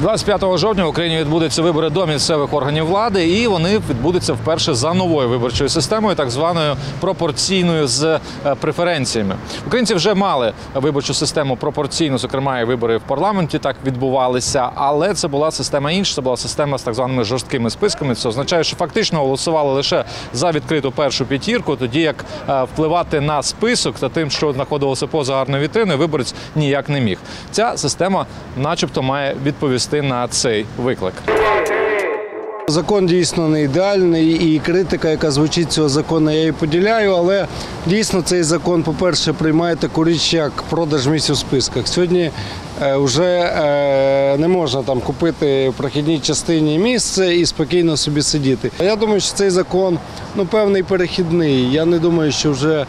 25 жовтня в Україні відбудуться вибори до місцевих органів влади, і вони відбудуться вперше за новою виборчою системою, так званою пропорційною з е, преференціями. Українці вже мали виборчу систему пропорційну, зокрема і вибори в парламенті так відбувалися, але це була система інша. Це була система з так званими жорсткими списками. Це означає, що фактично голосували лише за відкриту першу п'ятірку, тоді як е, впливати на список та тим, що знаходилося поза гарною вітриною, виборець ніяк не міг. Ця система, начебто, має відповісти на цей виклик. Закон дійсно не ідеальний, і критика, яка звучить цього закону, я її поділяю. Але дійсно цей закон, по-перше, приймає таку річ, як продаж місць у списках. Сьогодні вже не можна там купити в прохідній частині місце і спокійно собі сидіти. Я думаю, що цей закон ну певний перехідний. Я не думаю, що вже.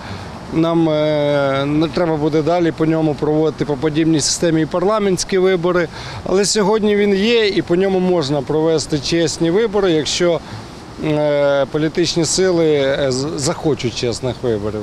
Нам е, не треба буде далі по ньому проводити по подібній системі і парламентські вибори. Але сьогодні він є, і по ньому можна провести чесні вибори, якщо е, політичні сили е, захочуть чесних виборів.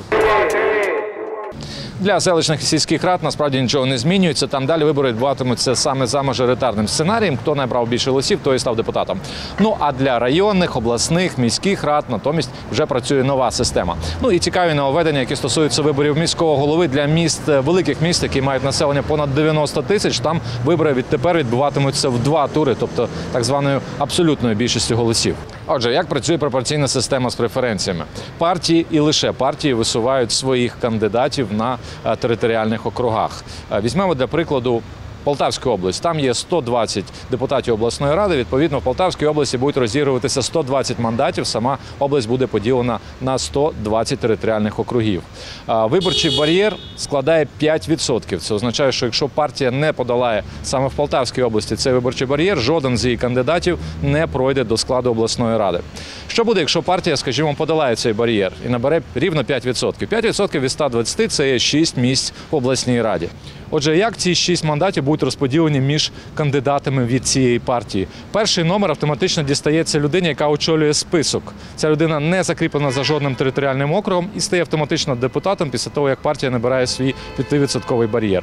Для селищних сільських рад насправді нічого не змінюється. Там далі вибори відбуватимуться саме за мажоритарним сценарієм. Хто набрав більше голосів, той і став депутатом. Ну а для районних, обласних, міських рад натомість вже працює нова система. Ну і цікаві нововведення, які стосуються виборів міського голови для міст е, великих міст, які мають населення понад 90 тисяч. Там вибори відтепер відбуватимуться в два тури, тобто так званою абсолютною більшістю голосів. Отже, як працює пропорційна система з преференціями? Партії і лише партії висувають своїх кандидатів на е, територіальних округах. Е, Візьмемо для прикладу. Полтавську область там є 120 депутатів обласної ради. Відповідно, в Полтавській області будуть розігруватися 120 мандатів. Сама область буде поділена на 120 територіальних округів. Виборчий бар'єр складає 5%. Це означає, що якщо партія не подолає саме в Полтавській області цей виборчий бар'єр, жоден з її кандидатів не пройде до складу обласної ради. Що буде, якщо партія, скажімо, подолає цей бар'єр і набере рівно 5%? 5% від 120 – це є 6 місць в обласній раді. Отже, як ці 6 мандатів будуть розподілені між кандидатами від цієї партії? Перший номер автоматично дістається людині, яка очолює список. Ця людина не закріплена за жодним територіальним округом і стає автоматично депутатом після того, як партія набирає свій 5% бар'єр.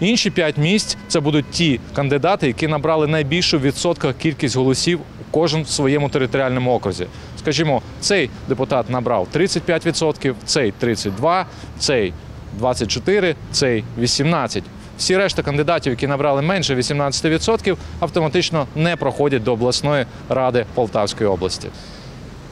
Інші 5 місць це будуть ті кандидати, які набрали найбільшу в кількість голосів кожен в своєму територіальному окрузі. Скажімо, цей депутат набрав 35%, цей 32%, цей 24, цей 18. Всі решта кандидатів, які набрали менше 18%, автоматично не проходять до обласної ради Полтавської області.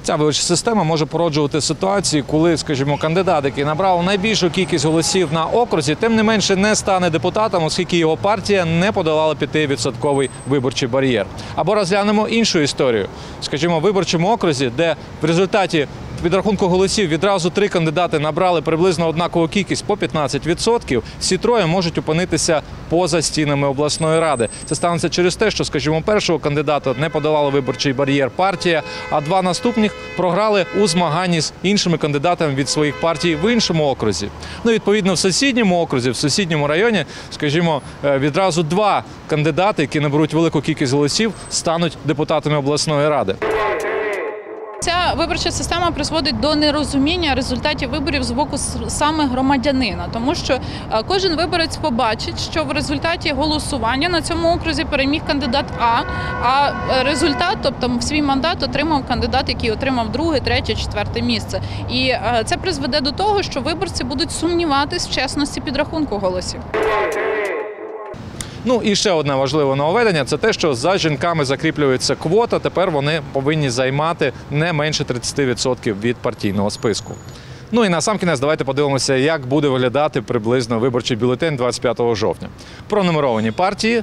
Ця виборча система може породжувати ситуації, коли, скажімо, кандидат, який набрав найбільшу кількість голосів на окрузі, тим не менше не стане депутатом, оскільки його партія не подолала 5% виборчий бар'єр. Або розглянемо іншу історію. Скажімо, в виборчому окрузі, де в результаті підрахунку голосів відразу три кандидати набрали приблизно однакову кількість по 15%, всі троє можуть опинитися поза стінами обласної ради. Це станеться через те, що, скажімо, першого кандидата не подолала виборчий бар'єр партія, а два наступних програли у змаганні з іншими кандидатами від своїх партій в іншому окрузі. Ну, відповідно, в сусідньому окрузі, в сусідньому районі, скажімо, е, відразу два кандидати, які наберуть велику кількість голосів, стануть депутатами обласної ради. Ця виборча система призводить до нерозуміння результатів виборів з боку саме громадянина, тому що е, кожен виборець побачить, що в результаті голосування на цьому окрузі переміг кандидат А, а е, результат, тобто свій мандат, отримав кандидат, який отримав друге, третє, четверте місце. І е, це призведе до того, що виборці будуть сумніватись в чесності підрахунку голосів. Ну і ще одне важливе нововведення це те, що за жінками закріплюється квота. Тепер вони повинні займати не менше 30% від партійного списку. Ну і на сам кінець давайте подивимося, як буде виглядати приблизно виборчий бюлетень 25 жовтня. Пронумеровані партії,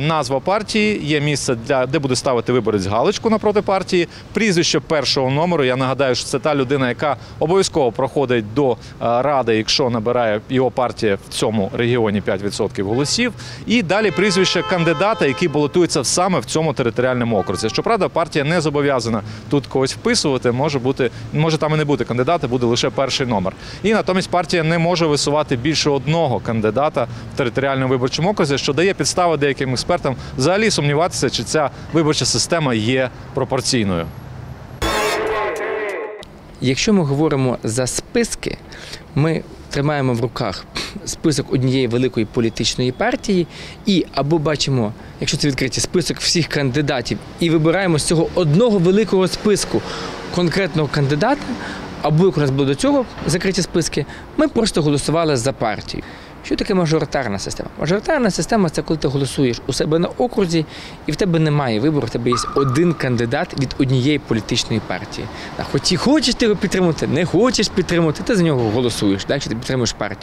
назва партії, є місце для де буде ставити виборець галочку напроти партії. Прізвище першого номеру. Я нагадаю, що це та людина, яка обов'язково проходить до ради, якщо набирає його партія в цьому регіоні 5% голосів. І далі прізвище кандидата, який балотується саме в цьому територіальному окрузі. Щоправда, партія не зобов'язана тут когось вписувати. Може бути, може там і не бути кандидата, буде лише перший номер. І натомість партія не може висувати більше одного кандидата в територіальному виборчому окрузі, що дає підстави деяким експертам взагалі сумніватися, чи ця виборча система є пропорційною. Якщо ми говоримо за списки, ми тримаємо в руках список однієї великої політичної партії, і або бачимо, якщо це відкриті, список всіх кандидатів, і вибираємо з цього одного великого списку конкретного кандидата, як у нас було до цього закриті списки, ми просто голосували за партію. Що таке мажоритарна система? Мажоритарна система це коли ти голосуєш у себе на окрузі, і в тебе немає вибору, в тебе є один кандидат від однієї політичної партії. Хоч і хочеш ти його підтримати, не хочеш підтримати, ти за нього голосуєш, так, якщо ти підтримуєш партію.